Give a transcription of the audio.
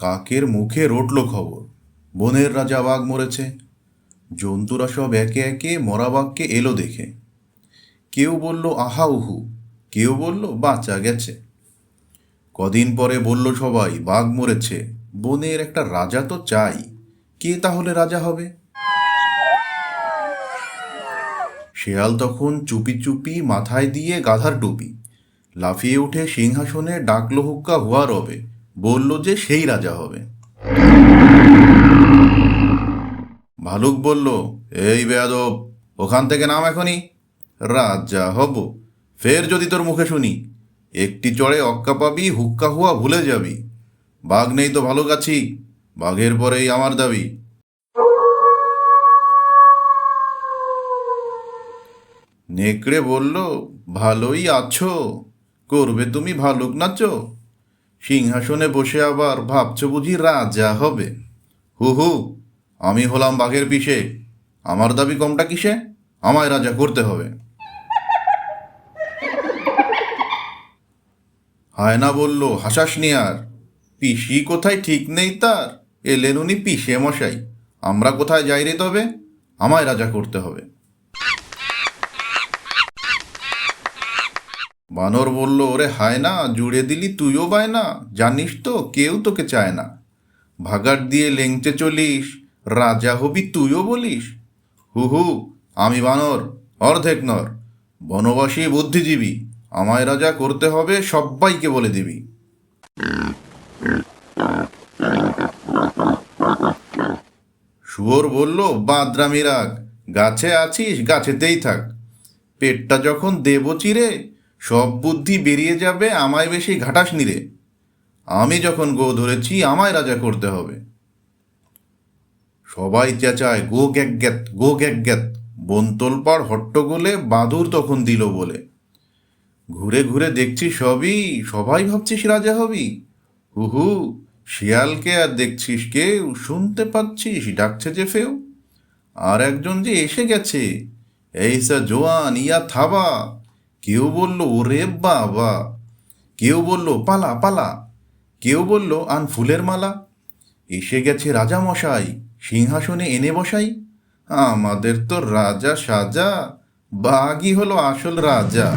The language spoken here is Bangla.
কাকের মুখে রটল খবর। বনের রাজা বাঘ মরেছে। জন্তুরা সব একে একে মরা বাঘকে এলো দেখে। কেউ বলল, আহা, উহু। কেউ বলল, বাঁচা গেছে। কদিন পরে বলল সবাই, বাঘ মরেছে। বনের একটা রাজা তো চাই। কে তাহলে রাজা হবে? শেয়াল তখন চুপি চুপি মাথায় দিয়ে গাধার টুপি। লাফিয়ে উঠে সিংহাসনে ডাকলো হুক্কা, হুয়া রবে। বলল যে সেই রাজা হবে। ভালুক বলল, এই বেয়াদব, ওখান থেকে নাম এখনই। রাজা হব। ফের যদি তোর মুখে শুনি, একটি চড়ে অক্কা পাবি, হুক্কা হুয়া ভুলে যাবি। বাঘ নেই তো ভালো গাছি বাঘের পরেই আমার দাবি। নেকড়ে বলল, ভালোই আছো, করবে তুমি ভালুক নাচো। সিংহাসনে বসে আবার ভাবছ বুঝি রাজা হবে। হু হু আমি হলাম বাঘের পিসে। আমার দাবি কমটা কিসে? আমায় রাজা করতে হবে। হায়না বলল হাসাসনি আর। পিসি কোথায় ঠিক নেই তার। এলেন উনি পিসে মশাই আমরা কোথায় যাই রে তবে? আমায় রাজা করতে হবে। বানর বলল, ওরে হায় না, জুড়ে দিলি তুইও বায় না জানিস তো কেউ তোকে চায় না। ভাগার দিয়ে লেংচে চলিস, রাজা হবি তুইও বলিস। হু হু, আমি বানর, অর্ধেক নর, বনবাসী বুদ্ধিজীবী, আমায় রাজা করতে হবে, সব্বাইকে বলে দিবি। শুয়োর বলল বাদরামি রাগ গাছে আছিস, গাছেতেই থাক। পেটটা যখন দেব চিরে সব বুদ্ধি বেরিয়ে যাবে, আমায় বেশি ঘাটাস নিরে আমি যখন গো ধরেছি, আমায় রাজা করতে হবে। সবাই চেঁচায়, গো গ্যাক গ্যাত, গো গ্যাক গ্যাত। বন্তলপাড় হট্টগোলে, বাদুর তখন দিল বলে। ঘুরে ঘুরে দেখছি সবই, সবাই ভাবছিস রাজা হবি। হু হু শিয়ালকে আর দেখছিস কেউ, শুনতে পাচ্ছিস, ডাকছে যে ফেউ। আর একজন যে এসে গেছে, এই সা জোয়ান, ইয়া থাবা। কেউ বলল, ওরে বাবা। কেউ বলল, পালা পালা। কেউ বলল, আন ফুলের মালা। এসে গেছে রাজা মশাই সিংহাসনে এনে বসাই। আমাদের তো রাজা সাজা বাঘই হলো আসল রাজা।